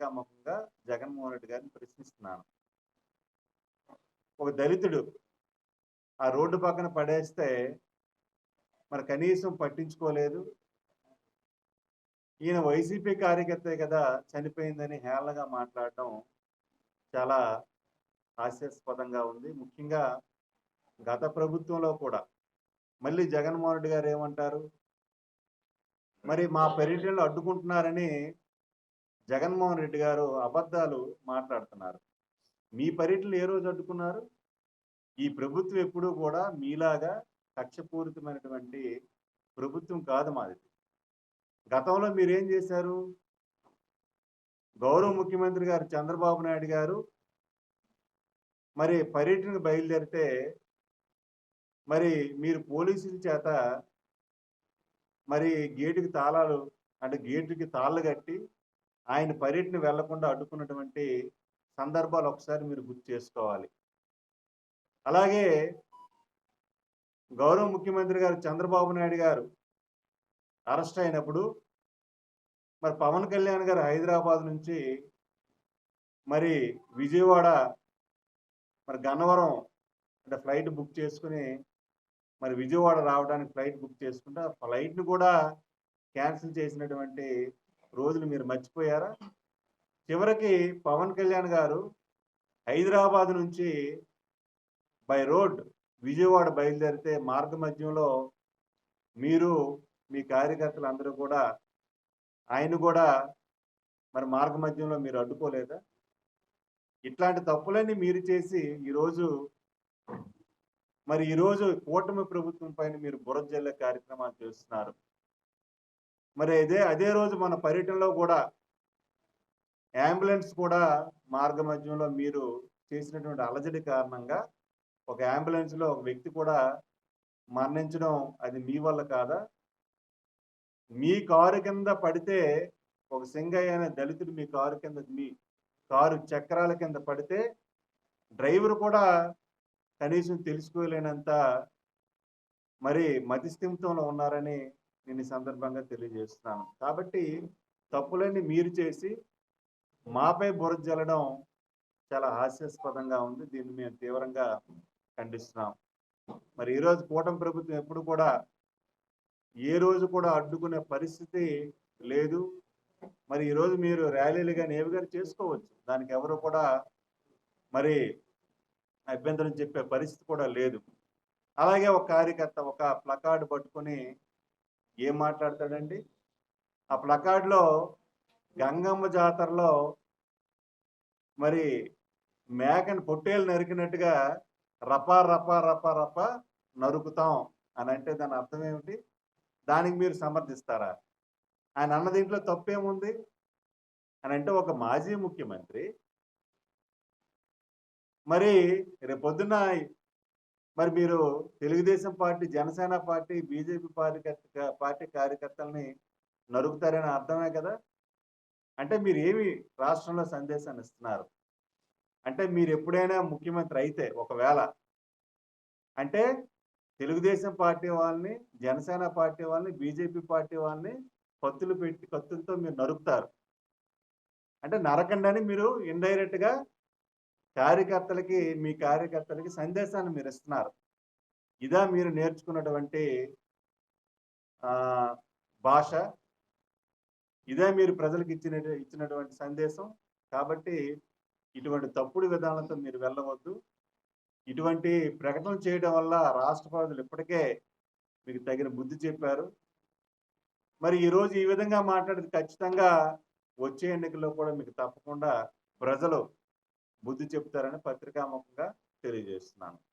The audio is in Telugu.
పత్రికాముఖంగా జగన్మోహన్ రెడ్డి గారిని ప్రశ్నిస్తున్నాను. ఒక దళితుడు ఆ రోడ్డు పక్కన పడేస్తే మరి కనీసం పట్టించుకోలేదు. ఈయన వైసీపీ కార్యకర్తే కదా చనిపోయిందని హేళనగా మాట్లాడటం చాలా హాస్యాస్పదంగా ఉంది. ముఖ్యంగా గత ప్రభుత్వంలో కూడా. మళ్ళీ జగన్మోహన్ రెడ్డి గారు ఏమంటారు? మరి మా పర్యటనలు అడ్డుకుంటున్నారని జగన్మోహన్ రెడ్డి గారు అబద్ధాలు మాట్లాడుతున్నారు. మీ పర్యటనలు ఏ రోజు అడ్డుకున్నారు? ఈ ప్రభుత్వం ఎప్పుడూ కూడా మీలాగా కక్షపూరితమైనటువంటి ప్రభుత్వం కాదు మాది. గతంలో మీరేం చేశారు? గౌరవ ముఖ్యమంత్రి గారు చంద్రబాబు నాయుడు గారు మరి పర్యటనకు బయలుదేరితే మరి మీరు పోలీసుల చేత మరి గేటుకి తాళాలు అంటే గేటుకి తాళ్ళు కట్టి ఆయన పర్యటన వెళ్ళకుండా అడ్డుకున్నటువంటి సందర్భాలు ఒకసారి మీరు గుర్తు చేసుకోవాలి. అలాగే గౌరవ ముఖ్యమంత్రి గారు చంద్రబాబు నాయుడు గారు అరెస్ట్ అయినప్పుడు మరి పవన్ కళ్యాణ్ గారు హైదరాబాద్ నుంచి మరి విజయవాడ మరి గన్నవరం అంటే ఫ్లైట్ బుక్ చేసుకుని మరి విజయవాడ రావడానికి ఫ్లైట్ బుక్ చేసుకుంటే ఆ ఫ్లైట్ని కూడా క్యాన్సిల్ చేసినటువంటి రోజులు మీరు మర్చిపోయారా? చివరికి పవన్ కళ్యాణ్ గారు హైదరాబాద్ నుంచి బై రోడ్ విజయవాడ బయలుదేరితే మార్గ మధ్యంలో మీరు మీ కార్యకర్తలు అందరూ కూడా ఆయన కూడా మరి మార్గ మధ్యంలో మీరు అడ్డుకోలేదా? ఇట్లాంటి తప్పులన్నీ మీరు చేసి ఈరోజు మరి ఈరోజు కూటమి ప్రభుత్వం పైన మీరు బురద జల్లే కార్యక్రమాలు చేస్తున్నారు. మరి అదే అదే రోజు మన పర్యటనలో కూడా అంబులెన్స్ కూడా మార్గ మధ్యంలో మీరు చేసినటువంటి అలజడి కారణంగా ఒక అంబులెన్స్లో ఒక వ్యక్తి కూడా మరణించడం అది మీ వల్ల కాదా? మీ కారు కింద పడితే ఒక సింగయ్య అనే దళితుడు మీ కారు కింద మీ కారు చక్రాల కింద పడితే డ్రైవర్ కూడా కనీసం తెలుసుకోలేనంత మరి మతిస్థిమితంలో ఉన్నారని నేను ఈ సందర్భంగా తెలియజేస్తున్నాను. కాబట్టి తప్పులన్నీ మీరు చేసి మాపై బురద జల్లడం చాలా హాస్యాస్పదంగా ఉంది. దీన్ని మేము తీవ్రంగా ఖండిస్తున్నాం. మరి ఈరోజు కూటమి ప్రభుత్వం ఎప్పుడు కూడా ఏ రోజు కూడా అడ్డుకునే పరిస్థితి లేదు. మరి ఈరోజు మీరు ర్యాలీలు కానీ ఏవి కానీ చేసుకోవచ్చు. దానికి ఎవరు కూడా మరి అభ్యంతరం చెప్పే పరిస్థితి కూడా లేదు. అలాగే ఒక కార్యకర్త ఒక ప్లకార్డు పట్టుకొని ఏం మాట్లాడతాడండి? ఆ ప్లకార్డ్లో గంగమ్మ జాతరలో మరి మేకని పొట్టేలు నరికినట్టుగా రపా రపా రపా రపా నరుకుతాం అని అంటే దాని అర్థం ఏమిటి? దానికి మీరు సమర్థిస్తారా? ఆయన అన్న దీంట్లో తప్పేముంది? అని అంటే ఒక మాజీ ముఖ్యమంత్రి మరి రేపొద్దున మరి మీరు Telugu Desam party Janasena party BJP party party కార్యకర్తల్ని నరుకుతారని అర్థమే కదా? అంటే మీరు ఏమి రాష్ట్రంలో సందేశాన్ని ఇస్తున్నారు? అంటే మీరు ఎప్పుడైనా ముఖ్యమంత్రి అయితే ఒకవేళ అంటే తెలుగుదేశం పార్టీ వాళ్ళని జనసేన పార్టీ వాళ్ళని బీజేపీ పార్టీ వాళ్ళని కత్తులు పెట్టి కత్తులతో మీరు నరుకుతారు. అంటే నరకండి అని మీరు ఇండైరెక్ట్గా కార్యకర్తలకి మీ కార్యకర్తలకి సందేశాన్ని మీరు ఇస్తున్నారు. ఇదా మీరు నేర్చుకున్నటువంటి భాష. ఇదే మీరు ప్రజలకు ఇచ్చిన ఇచ్చినటువంటి సందేశం. కాబట్టి ఇటువంటి తప్పుడు విధానంతో మీరు వెళ్ళవద్దు. ఇటువంటి ప్రకటనలు చేయడం వల్ల రాష్ట్ర ప్రజలు ఇప్పటికే మీకు తగిన బుద్ధి చెప్పారు. మరి ఈరోజు ఈ విధంగా మాట్లాడితే ఖచ్చితంగా వచ్చే ఎన్నికల్లో కూడా మీకు తప్పకుండా ప్రజలు బుద్ధి చెబుతారని పత్రికాముఖంగా తెలియజేస్తున్నాను.